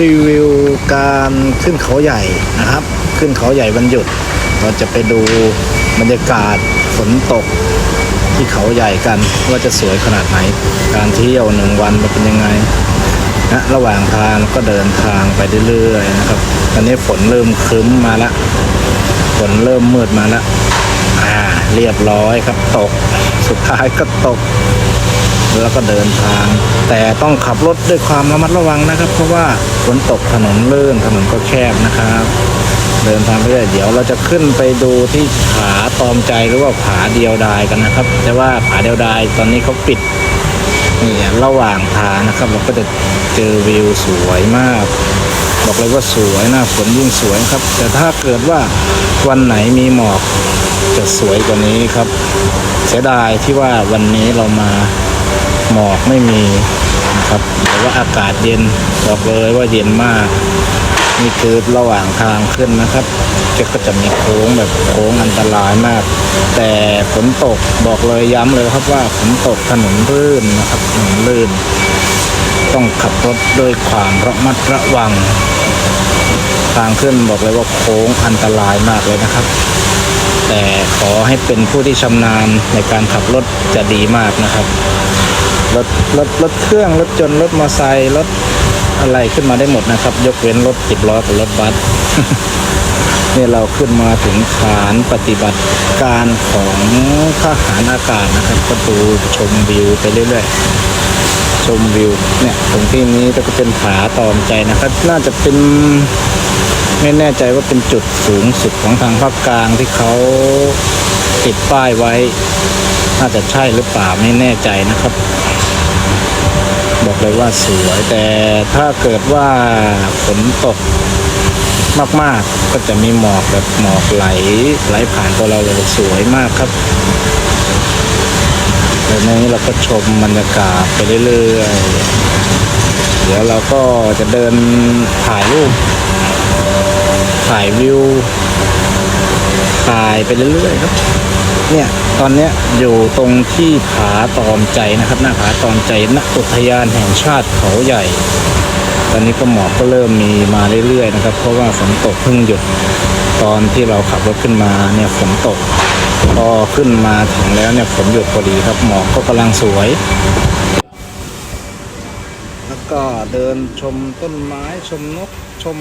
รีวิวการขึ้นเขาใหญ่นะครับ ขึ้นเขาใหญ่วันหยุด เราจะไปดูบรรยากาศฝนตกที่เขาใหญ่กันว่าจะสวยขนาดไหน การเที่ยวหนึ่งวันมันเป็นยังไงนะระหว่างทางก็เดินทางไปเรื่อยๆนะครับ ตอนนี้ฝนเริ่มครึ้มมาแล้วฝนเริ่มมืดมาแล้วอ่าเรียบร้อยครับตก สุดท้ายก็ตก แล้วก็เดินทาง แต่ต้องขับรถด้วยความระมัดระวังนะครับ เพราะว่าฝนตกถนนลื่นถนนก็แคบนะครับ เดินทางไปเรื่อยเดี๋ยวเราจะขึ้นไปดูที่ผาตอมใจหรือว่าผาเดียวดายกันนะครับ แต่ว่าผาเดียวดายตอนนี้เขาปิดนี่ระหว่างทางนะครับ เราก็จะเจอวิวสวยมาก บอกเลยว่าสวยหน้าฝนยิ่งสวยครับ แต่ถ้าเกิดว่าวันไหนมีหมอกจะสวยกว่านี้ครับ เสียดายที่ว่าวันนี้เรามา หมอกไม่มีนะครับแต่ว่าอากาศเย็นบอกเลยว่าเย็นมากนี่คือระหว่างทางขึ้นนะครับก็จะมีโค้งแบบโค้งอันตรายมาก แต่ฝนตกบอกเลยย้ำเลยครับว่าฝนตกถนนลื่นนะครับถนนลื่น ต้องขับรถด้วยความระมัดระวัง ทางขึ้นบอกเลยว่าโค้งอันตรายมากเลยนะครับ แต่ขอให้เป็นผู้ที่ชำนาญในการขับรถจะดีมากนะครับ รถรถรถเครื่องรถจนรถมอเตอร์ไซค์รถอะไรขึ้นมาได้หมดนะครับ ยกเว้นรถติดล้อกับรถบัสนี่เราขึ้นมาถึงฐานปฏิบัติการของทหารอากาศนะครับก็ดูชมวิวไปเรื่อยๆ ชมวิวเนี่ยตรงที่นี้ก็เป็นผาตอมใจนะครับ น่าจะเป็นไม่แน่ใจว่าเป็นจุดสูงสุดของทางภาคกลางที่เขาติดป้ายไว้ น่าจะใช่หรือเปล่าไม่แน่ใจนะครับ บอกเลยว่าสวยแต่ถ้าเกิดว่าฝนตกมากๆก็จะมีหมอกแบบหมอกไหลไหลผ่านตัวเราเลยสวยมากครับแล้วนี้เราก็ชมบรรยากาศไปเรื่อยๆ เดี๋ยวเราก็จะเดินถ่ายรูป ถ่ายวิว ถ่ายไปเรื่อยๆครับ เนี่ย ตอนนี้อยู่ตรงที่ผาตอมใจนะครับ หน้าผาตอมใจณอุทยานแห่งชาติเขาใหญ่ ตอนนี้ก็หมอกก็เริ่มมีมาเรื่อยๆนะครับ เพราะว่าฝนตกเพิ่งหยุดตอนที่เราขับรถขึ้นมาเนี่ยฝนตกพอขึ้นมาถึงแล้วเนี่ยฝนหยุดพอดีครับหมอกก็กำลังสวย แล้วก็เดินชมต้นไม้ชมนกชม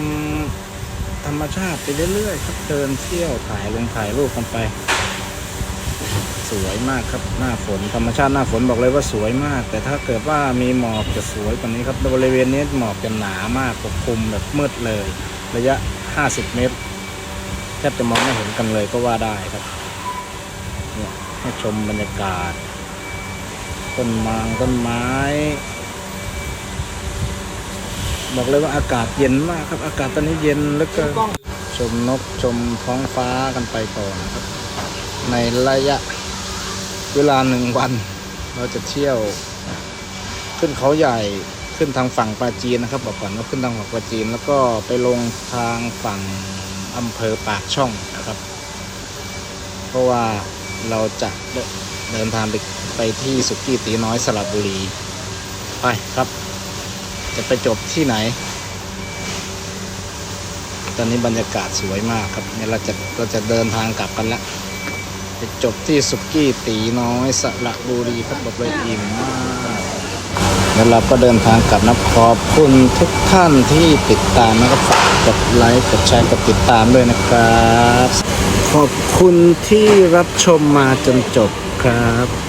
ธรรมชาติไปเรื่อยๆครับเดินเที่ยวถ่ายลงถ่ายรูปกันไป สวยมากครับหน้าฝนธรรมชาติหน้าฝนบอกเลยว่าสวยมาก แต่ถ้าเกิดว่ามีหมอกจะสวยกว่านี้ครับบริเวณนี้หมอกจะหนามากปกคลุมแบบมืดเลย ระยะ 50 เมตรแทบจะมองไม่เห็นกันเลยก็ว่าได้ครับเนี่ยให้ชมบรรยากาศ ต้นไมางต้นไม้ บอกเลยว่าอากาศเย็นมากครับ อากาศตอนนี้เย็นแล้วก็ชมนกชมท้องฟ้ากันไปก่อนครับในระยะ เวลาหนึ่งวัน เราจะเที่ยว ขึ้นเขาใหญ่ขึ้นทางฝั่งปราจีนนะครับบอกก่อนว่าขึ้นทางฝั่งปราจีน แล้วก็ไปลงทางฝั่งอำเภอปากช่องนะครับ เพราะว่าเราจะเดินทางไปไปที่สุกี้ตีน้อยสระบุรี ไปครับ จะไปจบที่ไหน ตอนนี้บรรยากาศสวยมากครับเนี่ยเราจะเราจะเดินทางกลับกันและ ไปจบที่สุกี้ตีน้อยสระบุรีครับบอกเลยอิ่มมากแล้วเราก็เดินทางกลับนะขอบคุณทุกท่านที่ติดตามนะครับฝากกดไลค์กดแชร์กดติดตามด้วยนะครับ ขอบคุณที่รับชมมาจนจบครับ